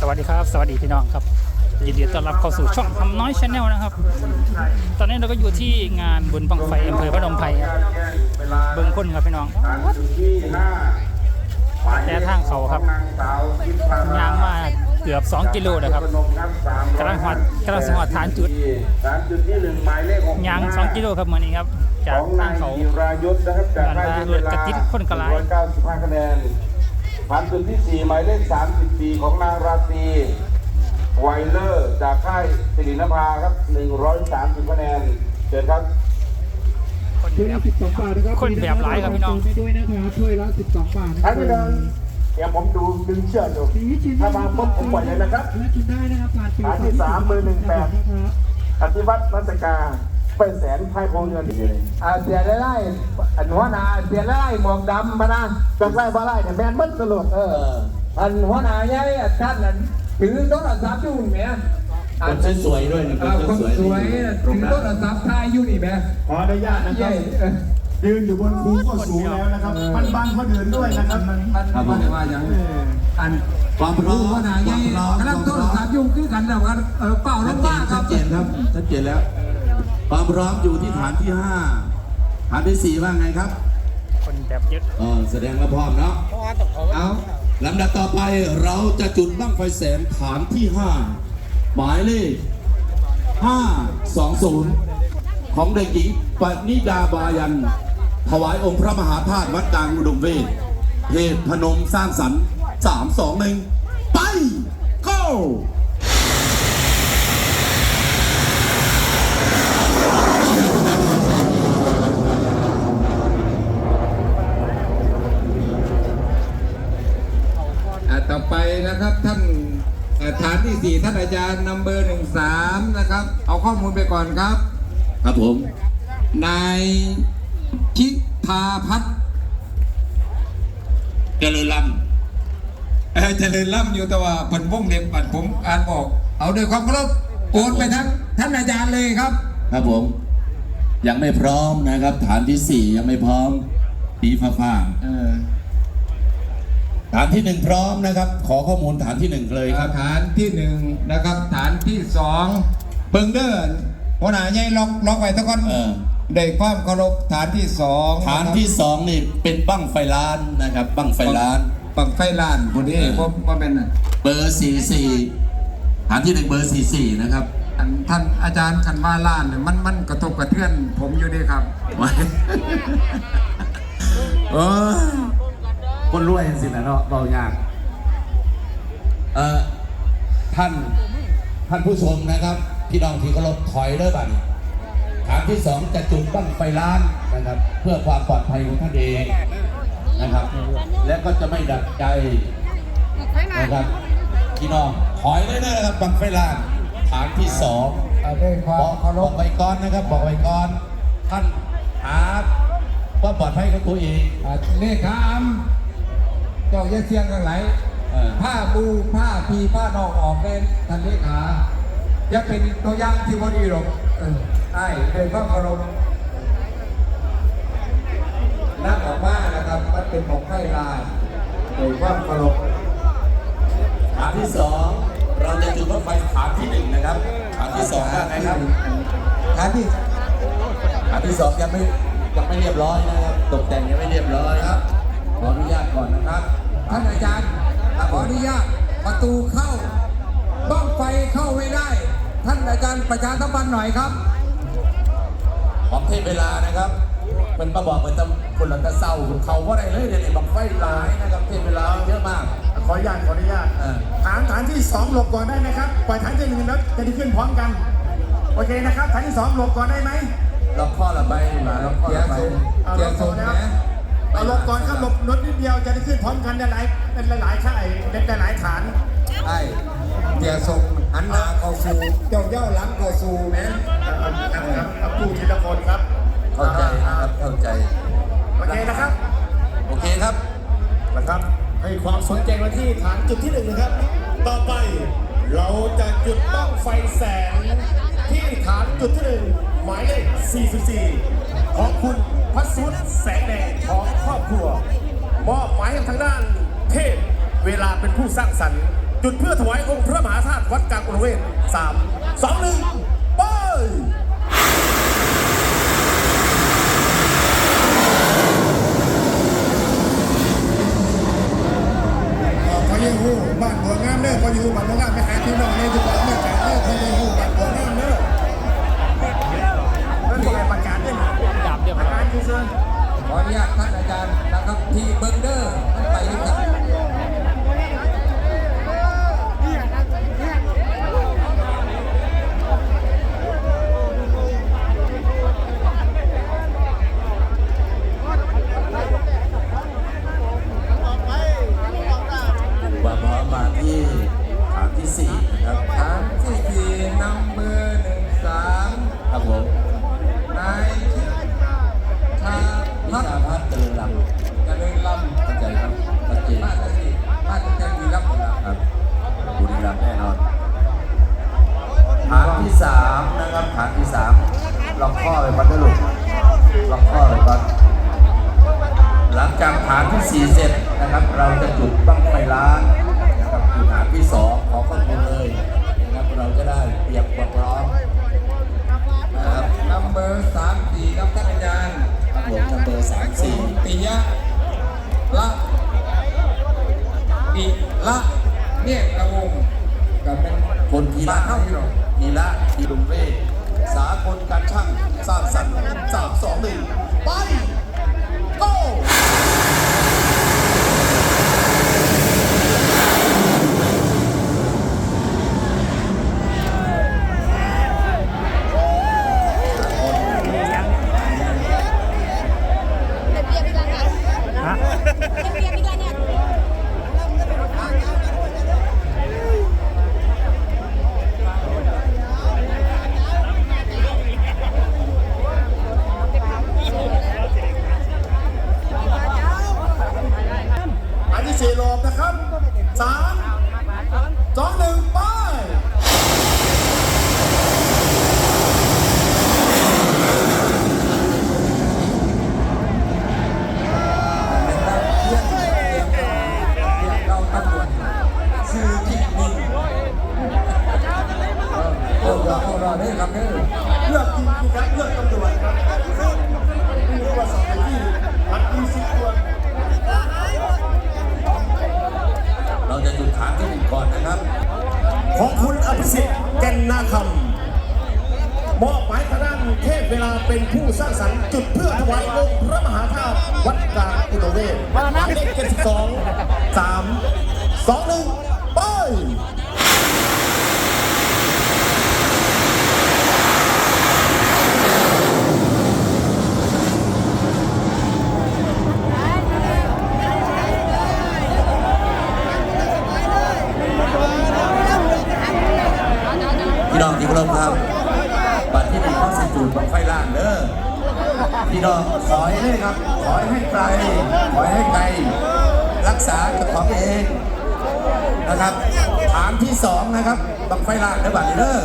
สวัสดีครับ สวัสดีพี่น้องครับ ยินดีต้อนรับเข้าสู่ช่องทำน้อยชาแนลนะครับ ตอนนี้เราก็อยู่ที่งานบุญบังไฟอำเภอพนมไพรครับเบิ้งคนครับพี่น้องแต่ทางเขาครับยางมาเกือบ 2 กิโลนะครับกำลังหอดกำลังสหอดฐานจุดฐานจุดที่หนึ่งหมายเลขหกยาง2กิโลครับมื่อนี้ครับ จากของทานางยเขาจิรายุทธนะครับจากค่ายงานว่ารถกระติ๊ดคนกระไร 195คะแนนฐานจุดที่สี่หมายเลข34ของนางราตรีไวเลอร์จากค่ายสิรินภาครับ130คะแนนเชิญครับคนถ้วยแบละบ สิบสองบาทนะครับคนแบบหลายครับพี่น้อง ไปด้วยนะครับถ้วยละสิบสองบาทนะคท่ารันที่เดินเดี๋ยวผมดูดึงเชือกดู สีชินถ้ามาปุ๊บผมปล่อยเลยนะครับและชินได้นะครับผ่านปีฐานที่สามมือหนึ่งแปด นะครับอธิวัตรรัศกา เป็นแสนไพ่พงเงินอ่าเสียไล่ๆอันหัวหน้าเสียไล่ๆหมองดำมานะจากไล่บ้าไล่เนี่ยแมนมัดตลอดเอออันหัวหน้าใหญ่อันท่านนั้นถือโทรศัพท์อยู่นี่แหม่อัคนนสวยๆด้วยนะอ่าคนสวยนี่ถือโทรศัพท์ถ่ายอยู่นี่แหม่ขออนุญาตนะคใหรัญ่บเออยืนอยู่บนคูก็สูงแล้วนะครับ มันบังคนอื่นด้วยนะครับ มันมันมันว่าอย่างอันความพร้อมหัวหน้าใหญ่ความพร้อมกำลังโทรศัพท์อยู่คือกันนะว่าเออเป่าลชัดงเจมานคชัรับดเจนครับชัดเจนแล้ว ความพร้อมอยู่ที่ฐานที่ห้าฐานที่สี่ว่าไงครับ คนแบบเยอะเออแสดงว่าพร้อมเนาะเอาลำดับต่อไปเราจะจุดบั้งไฟแสนฐานที่ห้าหมายเลขห้าสองศูนย์ของเด็กหญิงปณิดาบายัน ถวายองค์พระมหาธาตุวัดกลางอุดมเวทเหตุพนมสร้างสรรค์สามสองหนึ่งไป go อ่าต่อไปนะครับท่านเอ่อฐานที่สี่ท่านอา จารย์นัมเบอร์หนึ่งสามนะครับ เอาข้อมูลไปก่อนครับ ครับผม นายชิพาพัฒน์เจริญลเอ่อเจริญล่ำอยู่แต่ว่าผลวงเล็บปัดผมอ่านบอก เอาด้วยความเคารพโอนไปทั้งท่านอาจารย์เลยครับำครับผม ยังไม่พร้อมนะครับ ฐานที่สี่ยังไม่พร้อมปีฟ้าฟ้าเออ ฐานที่หนึ่งพร้อมนะครับ ขอข้อมูลฐานที่หนึ่งเลยครับ ฐานที่หนึ่งนะครับ ฐานที่สองเบิงเดอร์หัวหน้าใหญ่ล็อกล็อกไว้ตะก้อนเออ ได้ความเคารพฐานที่สองฐานที่สองนี่เป็นบั้งไฟล้านนะครับ บั้งไฟล้าน ปังไฟล้านคนนี้เออ ผมว่าเป็นน่ะเบอร์สี่สี่ฐานที่หนึ่งเบอร์สี่สี่นะครับ อันท่านอาจารย์คันว่าล้านเนี่ยมันมันกระทบกระเทือนผมอยู่ดีครับไว้เออ คนรวยสินะเนาะเบายากเอ่อท่านท่านผู้ชมนะครับ พี่น้องที่เคารพถอยเด้อบัดนี้ฐานที่สองจะจุดบั้งไฟล้านนะครับ เพื่อความปลอดภัยของท่านเองนะครับ และก็จะไม่ดับใจนะครับพี่น้องถอยได้เลยนะครับบั้งไฟล้าน ฐานที่สองเอาด้วยควาบมอกเคารบอพกไว้ก่อนนะครับ บอกไว้ก่อนท่านหาว่าปลอดภัยของตัวเองอ่าเลขาอำ เจ้าอย่าเสียงกันไหลเออผ้าบูผ้าพีผ้านอกออกเป็นท่านเลขาจะเป็นตัวอย่างที่พอดีหรอกเออใช่เป็นพระเคารพนักออกมานะครับมันเป็นของไพลานโดยความเคารพฐานที่สองเราจะจุดรถไฟฐานที่หนึ่งนะครับฐานที่สองว่าไงครับฐานที่ฐานที่สองยังไม่ยังไม่เรียบร้อยนะครับตกแต่งยังไม่เรียบร้อยครับ ขออนุญาตก่อนนะครับ ท่านอาจารย์ขออนุญาตประตูเข้า บ้องไฟเข้าไม่ได้ ท่านอาจารย์ประชาสัมพันธ์หน่อยครับของเทพเวลานะครับเป็นมาบอกเหมือนตำคนหลังตะเศร้าเขาว่าอะไรเลยเดี๋ยวนี้บังไฟหลายนะครับเทพเวลาเยอะมาก ขออนุญาตขออนุญาตเออฐานฐานที่สองหลบก่อนได้นะครับปล่อยฐานที่หนึ่งแล้วจะได้ขึ้นพร้อมกันโอเคนะครับฐานที่สองหลบก่อนได้ไหมล็อกข้อละใบมาล็อกข้อเกียละร์ใบส่งเอาเกีหลยบร์ก่ส่องนนะนะ เอาหลบก่อนครับหลบรถนิดเดียวจะได้ขึ้นพร้อมกันได้หลายเป็นหลายๆค่ายเป็นหลายๆฐานไอ้เกียร์ส่งหันหน้าเข้าสู่เจ้าเย้าหลังเข้าสู่แม่ครับครับครับผู้ทีละคนครับ เข้าใจนะครับเข้าใจโอเคนะครับ โอเคครับนะครับให้ความสนใจมาที่ฐานจุดที่หนึ่งนะครับ ต่อไปเราจะจุดบ้างไฟแสงที่ฐานจุดที่หนึ่ง หมายเลข 44 ของคุณพัสุทแสงแดงของครอบครัว มอบหมายให้ทางด้านเทพเวลาเป็นผู้สร้างสรรค์ จุดเพื่อถวายองค์พระมหาธาตุวัดกลางอุเวศสามสองนิ้ ออนุญาตท่านอาจารย์นะครับที่เบิงเดอร์ ฐานที่สี่เสร็จนะครับ เราจะจุดบั้งไฟล้านนะครับคือฐานที่สองขอข้อมูลเลยนะครับเราจะได้เตรียมความพร้อมนะครับนำเบอร์สามสี่ครับท่านอาจารย์ครับผมนัมเบอร์สามสี่ปิยะละปิละเนี่ยกระวงกับเป็นคนทีละบ้านเฮาอยู่หรอกทีละทีลุงเวศสากลการช่างสร้างสรรค์สามสองหนึ่งไปโครับสามสองหนึ่งไปเลือจิตมินโอ้ยพวกเราได้ครับเด้อเลือกจริงคือการเลือกตำรวจ ของคุณอภิสิทธิ์แก่นนาคำมอบหมายทางด้านเทพเวลาเป็นผู้สร้างสรรค์จุดเพื่อถวายองค์พระมหาธาตุวัดกลางอุดรเวศหมายเลขเจ็ดสิบสองสามสองหนึ่งไป พี่น้องที่เคารพครับบัตรที่หนึ่งต้องสิจูดบังไฟล่างเด้อพี่น้องขอให้ครับ ขอให้ไกลขอให้ไกล รักษากับของเองนะครับ ถามที่สองนะครับบังไฟล่างเด้อบัตรเด้อ